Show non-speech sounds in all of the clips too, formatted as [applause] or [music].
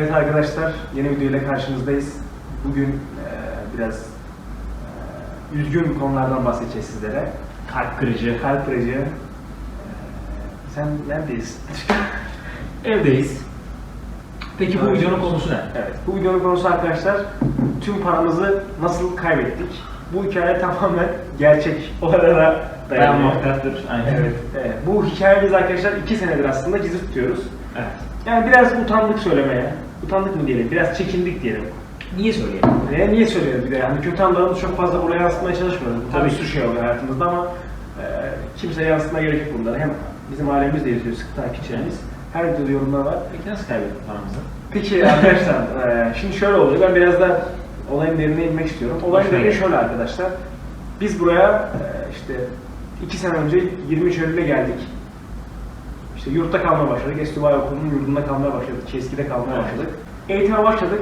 Evet arkadaşlar, yeni video ile karşınızdayız. Bugün e, biraz e, üzgün konulardan bahsedeceğiz sizlere. Kalp kırıcı. Kalp kırıcı. E, sen neredeyiz? [laughs] Evdeyiz. Peki bu videonun konusu ne? evet, bu videonun konusu arkadaşlar, tüm paramızı nasıl kaybettik? Bu hikaye [laughs] tamamen gerçek olaylara dayanıyor. Dayanmaktadır. Aynen. Evet, evet. Bu hikayeyi biz arkadaşlar iki senedir aslında gizli tutuyoruz. Evet. Yani biraz utandık söylemeye. Utandık mı diyelim, biraz çekindik diyelim. Niye söyleyelim? Ve niye söylüyoruz bir de yani kötü anlarımızı çok fazla buraya yansıtmaya çalışmıyoruz. Tabii bir sürü şey oluyor hayatımızda ama e, kimseye yansıtmaya gerek yok bunları. Hem bizim ailemiz de yazıyor, sıkı takipçilerimiz. Her videoda yorumlar var. Peki nasıl kaybettik paramızı? Peki arkadaşlar, e, şimdi şöyle oluyor. Ben biraz da olayın derine inmek istiyorum. Olayın derine şöyle arkadaşlar. Biz buraya e, işte iki sene önce 23 Eylül'e geldik. İşte yurtta kalmaya başladık. Estüvay Okulu'nun yurdunda kalmaya başladık. Çeski'de kalmaya başladık. Eğitime başladık.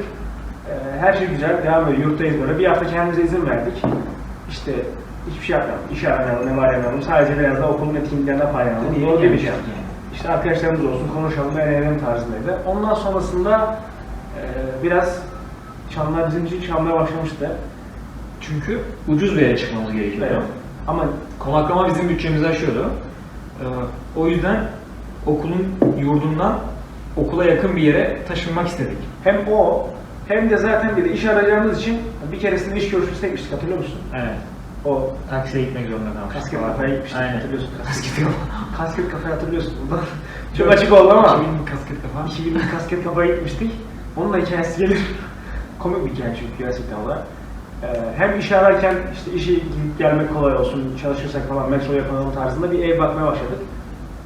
E, her şey güzel, devam ediyor. Yurttayız böyle. Bir hafta kendimize izin verdik. İşte hiçbir şey yapmayalım. İş aramayalım, ne var yapmayalım. Sadece biraz da okulun etkinliklerinden faydalanalım. Gelmiştik Yani? yani? İşte arkadaşlarımız olsun, konuşalım, eğlenelim tarzındaydı. Ondan sonrasında e, biraz çanlar bizim için çalmaya başlamıştı. Çünkü ucuz bir yere çıkmamız gerekiyordu. Evet. Ama Konaklama bizim bütçemizi aşıyordu. Ee, o yüzden okulun yurdundan okula yakın bir yere taşınmak istedik. hem o hem de zaten bir de iş arayacağımız için bir keresinde iş görüşmesine gitmiştik hatırlıyor musun? Evet. O Taksiye gitmek zorunda kalmıştık. kasket kafaya gitmiştik Aynen. hatırlıyorsun. Kasket kafa. Kasket kafaya hatırlıyorsun. Bundan çok açık oldu ama. 2000 kasket kafa. 2000 kasket kafaya gitmiştik. Onun da hikayesi gelir. [laughs] Komik bir hikaye çünkü gerçekten olarak. Ee, hem iş ararken işte işe gidip gelmek kolay olsun, çalışırsak falan metro yapalım tarzında bir ev bakmaya başladık.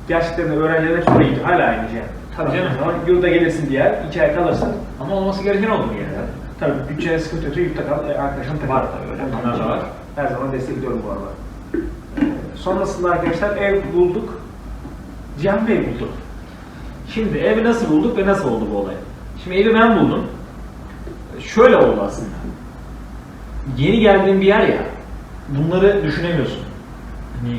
Gerçekten de öğrenciler hep oraya gidiyor. Hala aynı şey. Tabii canım. Ama yurda gelirsin diye, iki ay kalırsın. Ama olması gereken bir yerde. Tabii bütçeye sıkıntı yoksa yurtta kal, e, arkadaşın takıl. Var tabii öyle, onlar da var. Her zaman destekliyorum bu arada. Ee, sonrasında arkadaşlar ev bulduk. Cihan Bey buldu. Şimdi evi nasıl bulduk ve nasıl oldu bu olay? Şimdi evi ben buldum. Şöyle oldu aslında. Yeni geldiğin bir yer ya, bunları düşünemiyorsun. Hani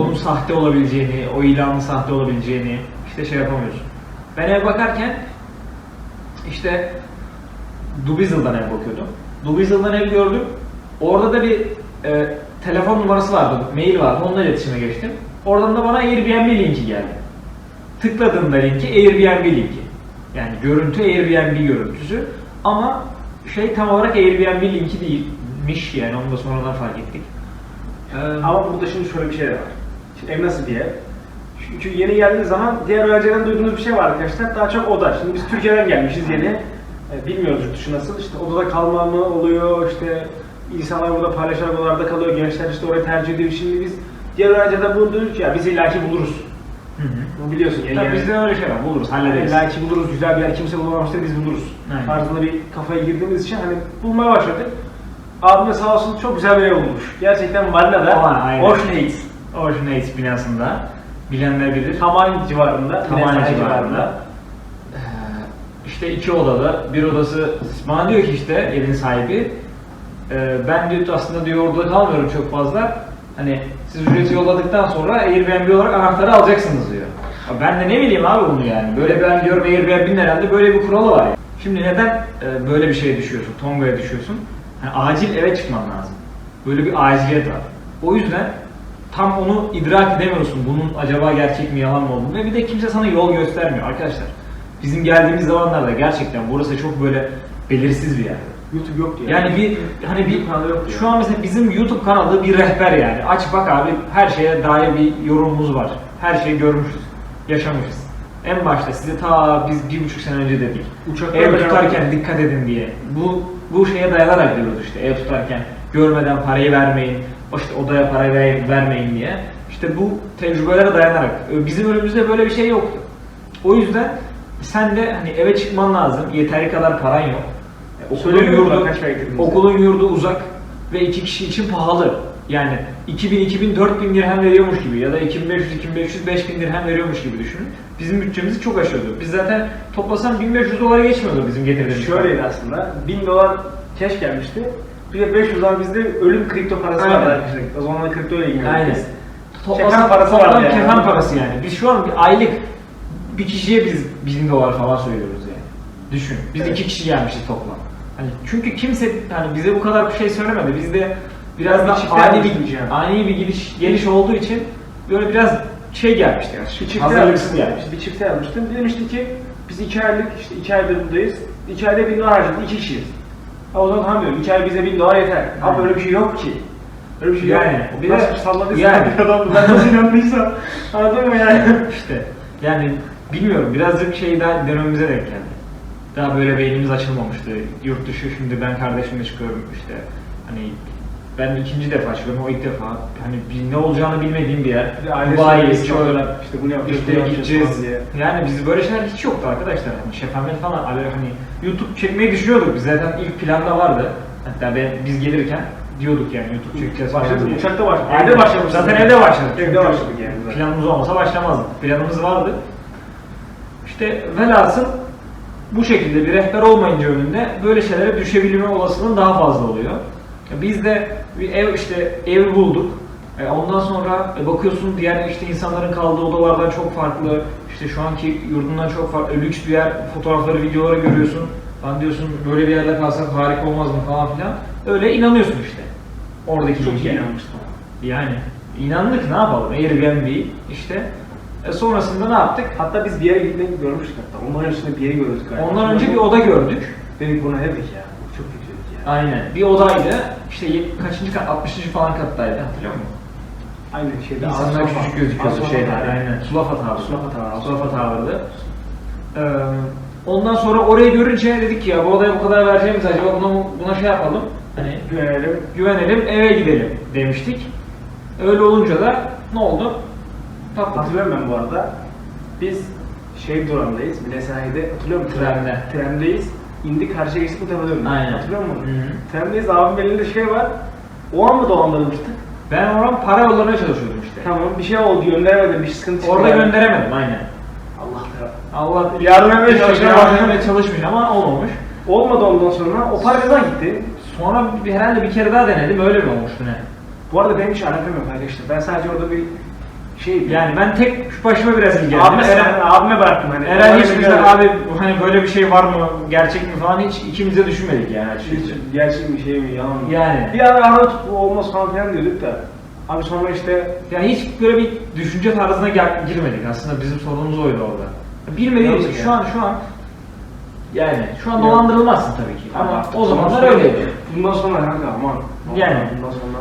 onun sahte olabileceğini, o ilanın sahte olabileceğini işte şey yapamıyorsun. Ben ev bakarken işte Dubizel'dan ev bakıyordum. Dubizel'dan ev gördüm. Orada da bir e, telefon numarası vardı, mail vardı. Onunla iletişime geçtim. Oradan da bana Airbnb linki geldi. Tıkladığımda linki Airbnb linki. Yani görüntü Airbnb görüntüsü. Ama şey tam olarak Airbnb linki değilmiş yani onu da sonradan fark ettik. Ee, Ama burada şimdi şöyle bir şey var. Ev nasıl diye. Çünkü yeni geldiği zaman diğer öğrencilerden duyduğumuz bir şey var arkadaşlar. Daha çok oda. Şimdi biz Türkiye'den gelmişiz yeni. E, bilmiyoruz yurt dışı nasıl. İşte odada kalma mı oluyor, işte insanlar burada paylaşan odalarda kalıyor, gençler işte orayı tercih ediyor. Şimdi biz diğer öğrencilerden bunu duyduk ya biz illaki buluruz. hı hı. Biliyorsun yeni Tabii gelen- bizde öyle şey var. Buluruz, Yani hallederiz. illaki buluruz, güzel bir yer kimse bulamamıştır biz buluruz. Aynen. Tarzında bir kafaya girdiğimiz için hani bulmaya başladık. Abim de sağ olsun çok güzel bir ev bulmuş. Gerçekten Marina'da. Ocean Heights. Heights binasında bilenler bilir. Tamam civarında. Tamam civarında. civarında. Ee, işte iki odalı, bir odası bana diyor ki işte evin sahibi e, ben diyor aslında diyor orada kalmıyorum çok fazla. Hani siz ücreti yolladıktan sonra Airbnb olarak anahtarı alacaksınız diyor. Ya Ben de ne bileyim abi bunu yani. Böyle ben diyorum Airbnb'nin herhalde böyle bir kuralı var. Yani. Şimdi neden e, böyle bir şeye düşüyorsun, Tonga'ya düşüyorsun? Yani acil eve çıkman lazım. Böyle bir aciliyet var. O yüzden tam onu idrak edemiyorsun. Bunun acaba gerçek mi yalan mı olduğunu. Ve bir de kimse sana yol göstermiyor arkadaşlar. Bizim geldiğimiz zamanlarda gerçekten burası çok böyle belirsiz bir yer. YouTube yok diyor. Yani bir hani bir kanalı yok diyor. şu an mesela bizim YouTube kanalı bir rehber yani. Aç bak abi her şeye dair bir yorumumuz var. Her şeyi görmüşüz, yaşamışız. En başta size ta biz bir buçuk sene önce dedik. Uçakta ev tutarken dikkat edin diye. Bu bu şeye dayanarak diyoruz işte ev tutarken görmeden parayı vermeyin, işte odaya ver- vermeyin diye. İşte bu tecrübelere dayanarak. Bizim önümüzde böyle bir şey yoktu. O yüzden sen de hani eve çıkman lazım. Yeteri kadar paran yok. Okulun Söylemiyor musun yurdu, kaç para okulun yurdu uzak ve iki kişi için pahalı. Yani 2000, 2000, 4000 dirhem veriyormuş gibi ya da 2500, 2500, 5000 dirhem veriyormuş gibi düşünün. Bizim bütçemizi çok aşıyordu. Biz zaten toplasan 1500 dolara geçmiyordu bizim getirdiğimiz. Şöyleydi aslında. 1000 dolar cash gelmişti. Bir de 500 dolar bizde ölüm kripto parası Aynen. vardı arkadaşlar. O zamanlar kripto ile ilgileniyoruz. Aynen. Kefen parası vardı yani. kefen parası yani. Biz şu an bir aylık bir kişiye biz 1000 dolar falan söylüyoruz yani. Düşün. Biz Evet. iki kişi gelmişiz toplam. Hani çünkü kimse hani bize bu kadar bir şey söylemedi. Biz de biraz Bir da ani bir yani. ani bir gidiş geliş olduğu için böyle biraz şey gelmişti yani. Bir çifte Hazırlıksız gelmişti. Bir çifte yazmıştım. Demişti ki biz iki aylık işte iki aydır buradayız. İki ayda bin dolar harcadık. iki kişiyiz. Ha, o zaman tamam diyorum. Ay bize bin dolar yeter. Abi böyle bir şey yok ki. Öyle bir şey Yani, yok. bir de- salladıysa yani. adam ben nasıl inandıysam. [laughs] Anladın mı yani? [laughs] İşte yani bilmiyorum birazcık şey daha dönemimize denk geldi. Daha böyle beynimiz açılmamıştı. Yurt dışı şimdi ben kardeşimle çıkıyorum işte hani ben ikinci defa çıkıyorum o ilk defa hani bir ne olacağını bilmediğim bir yer. Bir de ailesi Dubai. İşte bunu yapacağız, işte bunu yapacağız gideceğiz. falan diye. Yani biz böyle şeyler hiç yoktu arkadaşlar. Hani şefamlet falan hani hani YouTube çekmeyi düşünüyorduk. Biz zaten ilk planda vardı. Hatta ben biz gelirken diyorduk yani YouTube çekeceğiz falan Başladık, diye. uçakta başladık. Aynen. Evde başlamıştık. Zaten evde başladık. Evde Çünkü başladık yani zaten. Planımız olmasa başlamazdık. Planımız vardı. İşte velhasıl bu şekilde bir rehber olmayınca önünde böyle şeylere düşebilme olasılığın daha fazla oluyor. Biz de bir ev işte ev bulduk. E, Ondan sonra e, bakıyorsun diğer işte insanların kaldığı odalardan çok farklı. İşte şu anki yurdundan çok farklı. Lüks bir yer, fotoğrafları, videoları görüyorsun. Lan diyorsun böyle bir yerde kalsak harika olmaz mı falan filan. Öyle inanıyorsun işte. Oradaki Çok iyi inanmıştım. Yani inandık ne yapalım Airbnb işte. E sonrasında ne yaptık? Hatta biz bir yere gitmeyi görmüştük hatta. Onların üstünde bir yere gördük galiba. Ondan önce bir oda gördük. Dedik buna ne ya? Çok kötü dedik ya. Aynen. Bir odaydı. İşte yet- kaçıncı kat? 60. falan kattaydı. Hatırlıyor musun? Aynı şeyde İnsanlar Aslan küçük gözüküyordu Aslan şeyde. var. Aynen. Sulafa Tower. Sulafa Tower. Sulafa Tower'dı. Ee, ondan sonra orayı görünce dedik ki ya bu odaya bu kadar vereceğimiz acaba buna, buna şey yapalım. Hani Güvenelim. güvenelim eve gidelim demiştik. Öyle olunca da ne oldu? Patladı. Hatırlıyorum ben bu arada. Biz şey durağındayız. Bilesahi'de hatırlıyor musun? Trende. Trendeyiz. İndik karşıya geçtik bu tarafa döndük. Aynen. Hatırlıyor musun? Hı hı. Trendeyiz abim elinde şey var. O an mı dolandırılmıştık? Ben oradan para yollamaya çalışıyordum işte. Tamam bir şey oldu gönderemedim bir sıkıntı çıktı. Orada gönderemedim aynen. Allah da. Allah Yardım etmeye etmeye çalışmış ama olmamış. Olmadı ondan sonra o para bize gitti. Sonra bir, herhalde bir kere daha denedim öyle mi olmuştu ne? Bu arada benim hiç alakam yok arkadaşlar. Ben sadece orada bir şey Yani ben tek başıma biraz ilgilendim. abime, Eren, abime bıraktım hani. Eren hiç bize abi hani böyle bir şey var mı, gerçek mi falan hiç ikimiz de düşünmedik yani açıkçası. Gerçek mi şey mi yalan mı? Yani. Bir ara arada bu olmaz falan filan diyorduk da. Abi sonra işte Yani hiç böyle bir düşünce tarzına gel- girmedik aslında bizim sorunumuz oydu orada. Bilmediğim için şu an şu an yani şu an dolandırılmazsın tabii ki ama o zamanlar öyleydi. Bundan sonra kanka aman. Yani. Bundan sonra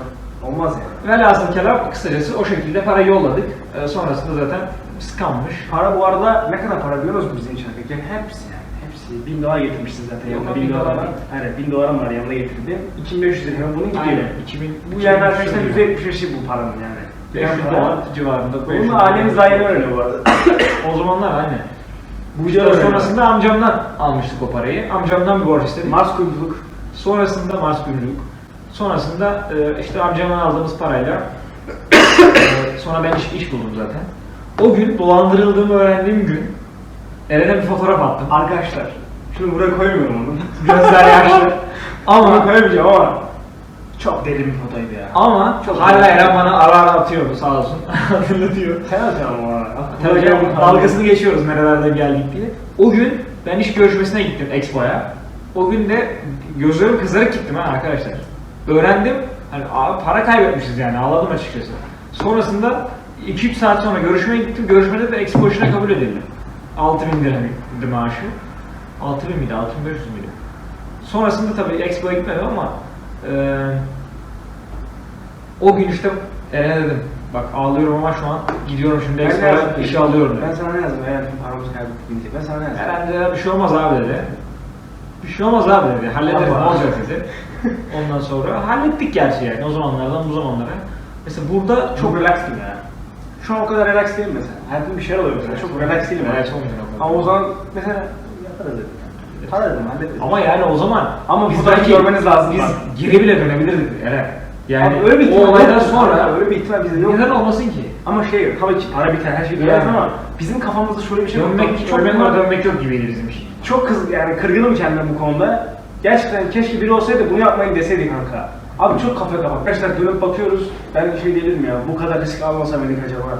olmaz yani. Velhasıl kelam kısacası o şekilde para yolladık. Ee, sonrasında zaten skammış. Para bu arada ne kadar para biliyor musunuz bizim için arkadaşlar? Hepsi yani. Hepsi. Bin dolar getirmişsin zaten Yok, yanında. bin Bin dolar dolar var. Aynen bin dolarım var yanında getirdim. 2500 lira bunun gidiyor. Aynen. 2000, Bu yani arkadaşlar %75'i bu paranın yani. 500 Yani dolar civarında. Bunu 500 da ailemiz daha yeni öğreniyor bu arada. [coughs] O zamanlar aynen. Bu videoda sonrasında amcamdan almıştık o parayı. Amcamdan bir borç istedik. Mars kuyumculuk. Sonrasında Mars gümrük. Sonrasında e, işte amcamdan aldığımız parayla e, sonra ben iş, iş buldum zaten. O gün dolandırıldığımı öğrendiğim gün Eren'e bir fotoğraf attım. Arkadaşlar. Şunu buraya koymuyorum onu. Gözler yaşlı. [laughs] Ama ama koyamayacağım ama çok deli bir fotoydu ya. ama Çok hala güzel. Eren bana ara ara atıyordu sağ olsun. [laughs] Hatırlatıyor. Sen. Tabii canım dalgasını geçiyoruz nerelerde geldik diye. O gün ben iş görüşmesine gittim Expo'ya. O gün de gözlerim kızarak gittim ha arkadaşlar. Öğrendim. Hani para kaybetmişiz yani ağladım açıkçası. Sonrasında 2-3 saat sonra görüşmeye gittim. Görüşmede de Expo işine kabul edildi. 6000 dirhemdi maaşı. 6000 miydi? 6500 miydi? Sonrasında tabii Expo'ya gitmedim ama eee o gün işte Eren'e dedim. Bak ağlıyorum ama şu an gidiyorum şimdi Expo'ya işe alıyorum Ben dedi. sana ne yazdım? Eğer paramızı kaybettik deyince. Ben sana ne yazdım? Eren de bir şey olmaz abi dedi. Bir şey olmaz abi dedi. Hallederiz ne olacak dedi. [laughs] Ondan sonra hallettik gerçi yani o zamanlardan bu zamanlara. Mesela burada Çok çok relaxtım ya. Şu an o kadar relax değilim mesela. Hayatımda bir şeyler oluyor mesela. Çok relax değilim. Relax olmuyor o kadar. Ama o zaman mesela yaparız dedim. Para dedim hallederiz. Ama yani o zaman Ama biz belki- görmeniz lazım Biz geri bile dönebilirdik. Yani Abi öyle bir o ihtimal olaydan yok. sonra öyle bir ihtimal bizde yok. neden olmasın ki? Ama şey tabii ki para biter her şey Yani. biter ama bizim kafamızda şöyle bir şey yok. Dönmek, çok ölmek var dönmek yok gibiydi bizim iş. çok kız yani kırgınım kendime bu konuda. Gerçekten keşke biri olsaydı bunu yapmayın deseydi kanka. Abi çok kafa kapak. Arkadaşlar dönüp bakıyoruz. Ben şey değilim ya. Bu kadar risk almasa mıydık acaba?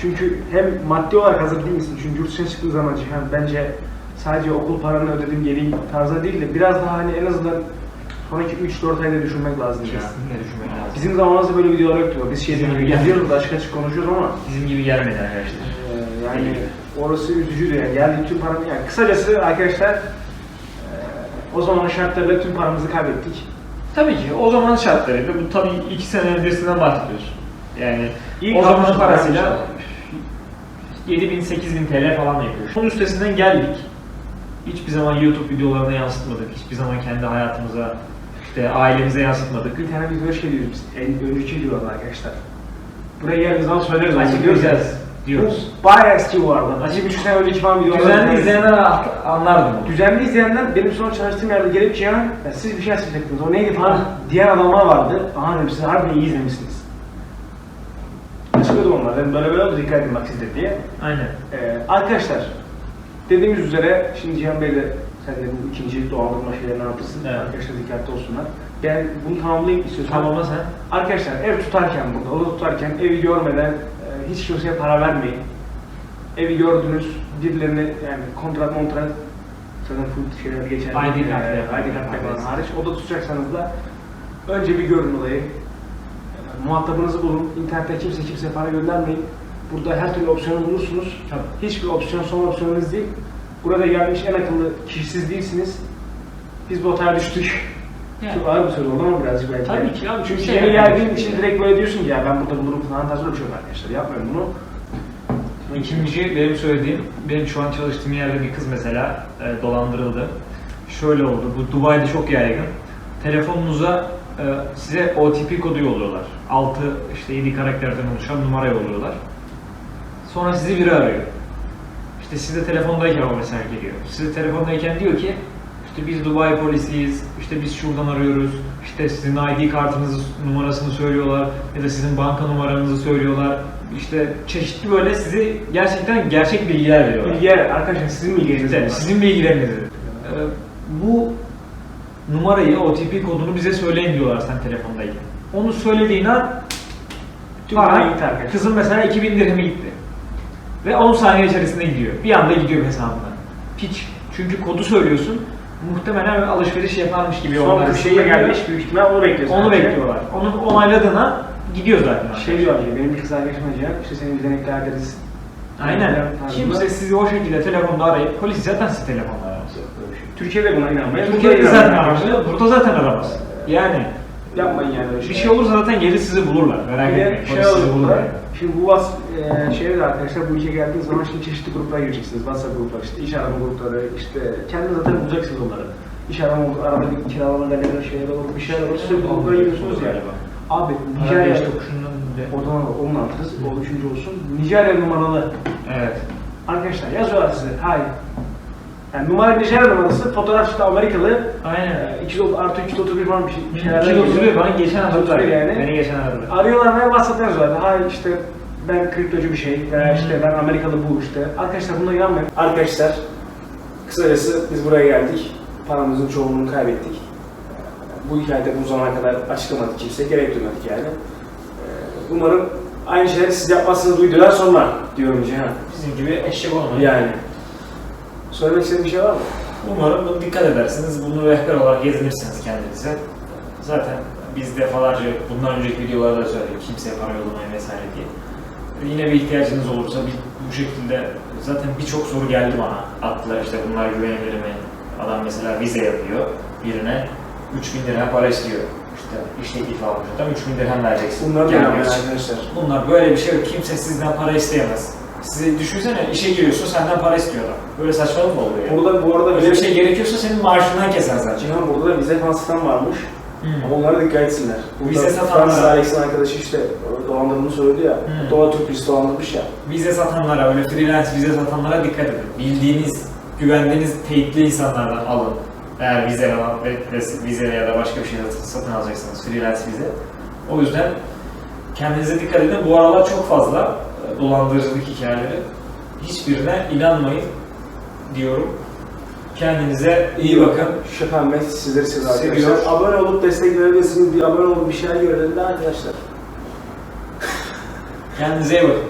Çünkü hem maddi olarak hazır değil misin? Çünkü yurt dışına çıktığı zaman Cihan bence sadece okul paranı ödedim geleyim tarzda değil de biraz daha hani en azından sonraki 3-4 ayda düşünmek lazım ya. Kesinlikle düşünmek lazım. Bizim zamanımızda böyle videolar yoktu. Biz şey gibi yazıyoruz da açık açık konuşuyoruz ama Bizim gibi gelmedi arkadaşlar. e, yani orası üzücüydü yani. Geldik tüm paramı yani kısacası arkadaşlar o zamanın şartlarıyla tüm paramızı kaybettik. Tabii ki o zaman şartlarıyla bu tabii iki sene öncesinden bahsediyoruz. Yani İyi o zaman parasıyla paraymış 7000 8000 TL falan yapıyor. Onun üstesinden geldik. Hiçbir zaman YouTube videolarına yansıtmadık. Hiçbir zaman kendi hayatımıza, işte ailemize yansıtmadık. Bir tane video şey diyoruz biz. En önceki diyoruz arkadaşlar. Buraya geldiğimiz zaman söyleriz. Açık göreceğiz diyoruz. Bu bayağı eski bu arada. Açık bir sene önceki falan videolar. Düzenli izleyenler anlardı bunu. Düzenli izleyenler benim sonra çalıştığım yerde gelip Cihan ya siz bir şey açıklayacaktınız. O neydi falan diyen adamlar vardı. Aha dedim siz harbiden iyi izlemişsiniz. Açıkladım onlar. Dedim böyle böyle oldu dikkat edin bak siz de diye. Aynen. Ee, arkadaşlar dediğimiz üzere şimdi Cihan Bey de sen de bu ikinci doğaldırma şeylerini anlatırsın. Evet. Arkadaşlar dikkatli olsunlar. Ben bunu tamamlayayım istiyorsan. Tamam sen. Arkadaşlar ev tutarken burada, oda tutarken evi görmeden hiç kimseye para vermeyin. Evi gördünüz, birilerini yani kontrat montrat zaten full şeyler geçer. Yapın. ID kartla falan hariç. Oda tutacaksanız da önce bir görün olayı. Muhatabınızı bulun. İnternette kimse kimseye para göndermeyin. Burada her türlü opsiyonu bulursunuz. Tabii. Hiçbir opsiyon son opsiyonunuz değil. Burada gelmiş en akıllı kişi siz değilsiniz. Biz bu hataya düştük. Yani. Çok ağır bir söz oldu ama birazcık belki. Tabii ki abi, Çünkü yeni geldiğin için direkt böyle diyorsun ki ya ben burada bulurum falan tarzı bir şey yok arkadaşlar. Yapmayın bunu. İkinci benim söylediğim, benim şu an çalıştığım yerde bir kız mesela e, dolandırıldı. Şöyle oldu, bu Dubai'de çok yaygın. Telefonunuza e, size OTP kodu yolluyorlar. 6 işte 7 karakterden oluşan numara yolluyorlar. Sonra sizi biri arıyor. İşte siz de telefondayken o mesaj geliyor. Siz de telefondayken diyor ki işte biz Dubai polisiyiz, işte biz şuradan arıyoruz, işte sizin ID kartınızı numarasını söylüyorlar ya da sizin banka numaranızı söylüyorlar. İşte çeşitli böyle sizi gerçekten gerçek bilgiler veriyorlar. Bilgiler arkadaşlar sizin bilgileriniz bunlar. sizin bilgilerinizi. Ee, bu numarayı, OTP kodunu bize söyleyin diyorlar sen telefondayken. Onu söylediğin an para kızın mesela 2000 dirhemi gitti. Ve 10 saniye içerisinde gidiyor. Bir anda gidiyor hesabından. Piç. Çünkü kodu söylüyorsun. Muhtemelen alışveriş yaparmış gibi Son onlar bir şeye gelmiş büyük ihtimal onu bekliyorsun. Onu bekliyorlar. Onu onayladığına gidiyor zaten. Şey diyor abi, benim bir kız arkadaşım Cihan, işte senin düzenekli adres. Aynen. Kimse sizi o şekilde telefonda arayıp polis zaten sizi telefonda aramaz. Şey. Türkiye'de buna inanmayın. Türkiye'de zaten aramıyor. Burada zaten aramaz. Yani Yapmayın yani öyle bir şey olursa zaten gelir sizi bulurlar. Merak Bir etmeyin. de Polis şey sizi olur bulur yani. Şimdi bu vas e, de arkadaşlar bu ülkeye geldiğiniz zaman şimdi çeşitli gruplara gireceksiniz. WhatsApp grupları, işte iş arama grupları, işte kendiniz zaten bulacaksınız onları. İş arama grupları, arada bir kiralama galeri şeyler olur, bir şeyler olur. Sürekli gruplara giriyorsunuz ya. Abi Nijerya de. oradan onun anlatırız, o üçüncü olsun. Nijerya numaralı Evet. arkadaşlar yazıyorlar size, hayır. Yani numara Nijerya numarası, fotoğraf işte Amerikalı, Aynen. e, 200 artı 331 falan bir şey. Bir şeylerden 231 geliyor. bana geçen aradılar. 231 yani. Beni geçen aradılar. Arıyorlar ve WhatsApp'ta yazıyorlar. Hayır işte ben kriptocu bir şey veya işte ben Amerikalı bu işte. Arkadaşlar buna inanmayın. Arkadaşlar kısacası biz buraya geldik. Paramızın çoğunluğunu kaybettik. Bu hikayede bu zamana kadar açıklamadık kimse. Gerek duymadık yani. Ee, Umarım aynı şeyleri siz yapmazsınız duydular sonra diyorum Cihan. Bizim gibi eşek olmayın. Yani. Söylemek istediğin bir şey var mı? Umarım bunu dikkat edersiniz. Bunu rehber olarak gezinirsiniz kendinize. Zaten biz defalarca bundan önceki videolarda da söyledik. Kimseye para yollamayın vesaire diye. Yine bir ihtiyacınız olursa bir, bu şekilde zaten birçok soru geldi bana. Attılar işte bunlar güvenilir mi? Adam mesela vize yapıyor birine 3000 lira para istiyor. İşte iş teklifi almış adam 3000 dirhem vereceksin. Bunları da arkadaşlar. Bunlar böyle bir şey yok. Kimse sizden para isteyemez. Size düşünsene işe giriyorsun senden para istiyor adam. Böyle saçmalık mı oluyor? Burada bu arada Öyle bir şey gerekiyorsa senin maaşından keser zaten. Cihan burada da vize falan varmış. Hmm. Ama onlara dikkat etsinler. Burada Vize satanlar- Fransız Alex'in arkadaşı işte dolandırdığını söyledi ya. Hmm. Doğa Türk birisi dolandırmış ya. Vize satanlara, öyle freelance vize satanlara dikkat edin. Bildiğiniz, güvendiğiniz teyitli insanlardan alın. Eğer vize vize ya da başka bir şey satın- alacaksınız, freelance vize. O yüzden kendinize dikkat edin. Bu aralar çok fazla e, dolandırıcılık hikayeleri. Hiçbirine inanmayın diyorum. Kendinize iyi bakın. Şaka Ahmet sizleri seviyor Seviyor. arkadaşlar. Abone olup destek verebilirsiniz. Bir abone olup bir şeyler görelim de arkadaşlar. Kendinize iyi bakın.